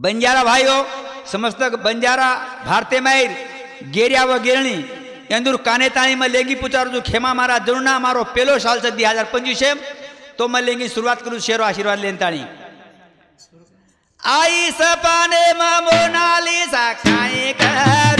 बंजारा भाईओ समस्त बंजारा भारते मायर गेरिया व गिरणी इंदूर काने ताणी में लेंगी पुचार जो खेमा मारा जुड़ना मारो पेलो साल से दी हजार पंचवीस तो मैं लेंगी शुरुआत करूँ शेरो आशीर्वाद लेन ताणी आई सपाने मोनाली सा काय करू